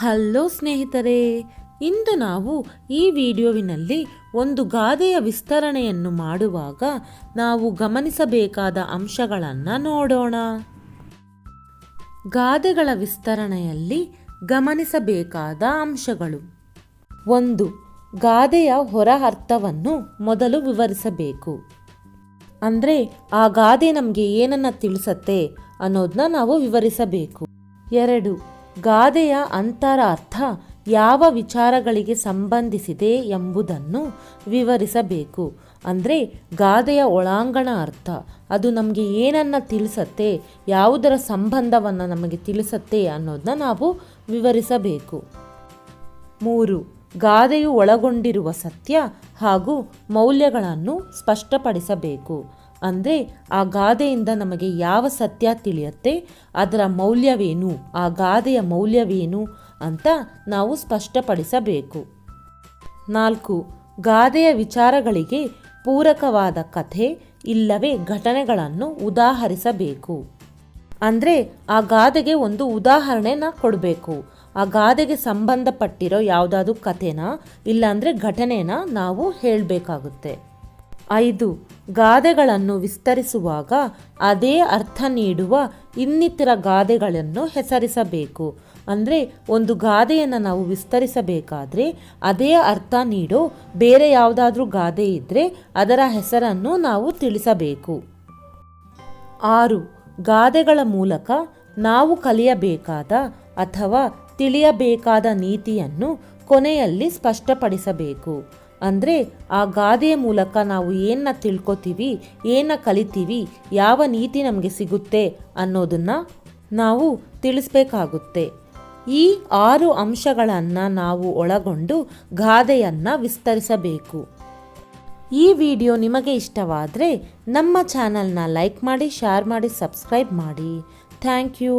Hello ಸ್ನೇಹಿತರೆ, ಇಂದು ನಾವು ಈ ವಿಡಿಯೋವಿನಲ್ಲಿ ಒಂದು ಗಾದೆಯ ವಿಸ್ತರಣೆಯನ್ನು ಮಾಡುವಾಗ ನಾವು ಗಮನಿಸಬೇಕಾದ ಅಂಶಗಳನ್ನು ನೋಡೋಣ. ಗಾದೆಗಳ ವಿಸ್ತರಣೆಯಲ್ಲಿ ಗಮನಿಸಬೇಕಾದ ಅಂಶಗಳು. ಒಂದು, ಗಾದೆಯ ಹೊರ ಅರ್ಥವನ್ನು ಮೊದಲು ವಿವರಿಸಬೇಕು. ಅಂದರೆ, ಆ ಗಾದೆ ನಮಗೆ ಏನನ್ನ ತಿಳಿಸತ್ತೆ ಅನ್ನೋದನ್ನ ನಾವು ವಿವರಿಸಬೇಕು. ಎರಡು ಗಾದೆಯ ಅಂತರ ಅರ್ಥ ಯಾವ ವಿಚಾರಗಳಿಗೆ ಸಂಬಂಧಿಸಿದೆ ಎಂಬುದನ್ನು ವಿವರಿಸಬೇಕು. ಅಂದರೆ ಗಾದೆಯ ಒಳಾಂಗಣ ಅರ್ಥ. ಅದು ನಮಗೆ ಏನನ್ನ ತಿಳಿಸತ್ತೆ, ಯಾವುದರ ಸಂಬಂಧವನ್ನು ನಮಗೆ ತಿಳಿಸತ್ತೆ ಅನ್ನೋದನ್ನ ನಾವು ವಿವರಿಸಬೇಕು. ಮೂರು, ಗಾದೆಯು ಒಳಗೊಂಡಿರುವ ಸತ್ಯ ಹಾಗೂ ಮೌಲ್ಯಗಳನ್ನು ಸ್ಪಷ್ಟಪಡಿಸಬೇಕು. ಅಂದರೆ ಆ ಗಾದೆಯಿಂದ ನಮಗೆ ಯಾವ ಸತ್ಯ ತಿಳಿಯುತ್ತೆ, ಅದರ ಮೌಲ್ಯವೇನು, ಆ ಗಾದೆಯ ಮೌಲ್ಯವೇನು ಅಂತ ನಾವು ಸ್ಪಷ್ಟಪಡಿಸಬೇಕು. ನಾಲ್ಕು, ಗಾದೆಯ ವಿಚಾರಗಳಿಗೆ ಪೂರಕವಾದ ಕಥೆ ಇಲ್ಲವೇ ಘಟನೆಗಳನ್ನು ಉದಾಹರಿಸಬೇಕು. ಅಂದರೆ ಆ ಗಾದೆಗೆ ಒಂದು ಉದಾಹರಣೆನ ಕೊಡಬೇಕು. ಆ ಗಾದೆಗೆ ಸಂಬಂಧಪಟ್ಟಿರೋ ಯಾವುದಾದ್ರೂ ಕಥೆನ, ಇಲ್ಲಾಂದರೆ ಘಟನೆನ ನಾವು ಹೇಳಬೇಕಾಗುತ್ತೆ. ಐದು ಗಾದೆಗಳನ್ನು ವಿಸ್ತರಿಸುವಾಗ ಅದೇ ಅರ್ಥ ನೀಡುವ ಇನ್ನಿತರ ಗಾದೆಗಳನ್ನು ಹೆಸರಿಸಬೇಕು. ಅಂದರೆ ಒಂದು ಗಾದೆಯನ್ನು ನಾವು ವಿಸ್ತರಿಸಬೇಕಾದರೆ ಅದೇ ಅರ್ಥ ನೀಡೋ ಬೇರೆ ಯಾವುದಾದ್ರೂ ಗಾದೆ ಇದ್ದರೆ ಅದರ ಹೆಸರನ್ನು ನಾವು ತಿಳಿಸಬೇಕು. ಆರು ಗಾದೆಗಳ ಮೂಲಕ ನಾವು ಕಲಿಯಬೇಕಾದ ಅಥವಾ ತಿಳಿಯಬೇಕಾದ ನೀತಿಯನ್ನು ಕೊನೆಯಲ್ಲಿ ಸ್ಪಷ್ಟಪಡಿಸಬೇಕು. ಅಂದರೆ ಆ ಗಾದೆಯ ಮೂಲಕ ನಾವು ಏನನ್ನ ತಿಳ್ಕೊತೀವಿ ಏನ ಕಲಿತೀವಿ, ಯಾವ ನೀತಿ ನಮಗೆ ಸಿಗುತ್ತೆ ಅನ್ನೋದನ್ನು ನಾವು ತಿಳಿಸ್ಬೇಕಾಗುತ್ತೆ. ಈ ಆರು ಅಂಶಗಳನ್ನು ನಾವು ಒಳಗೊಂಡು ಗಾದೆಯನ್ನು ವಿಸ್ತರಿಸಬೇಕು. ಈ ವಿಡಿಯೋ ನಿಮಗೆ ಇಷ್ಟವಾದರೆ ನಮ್ಮ ಚಾನಲ್ನ ಲೈಕ್ ಮಾಡಿ ಶೇರ್ ಮಾಡಿ ಸಬ್ಸ್ಕ್ರೈಬ್ ಮಾಡಿ. Thank you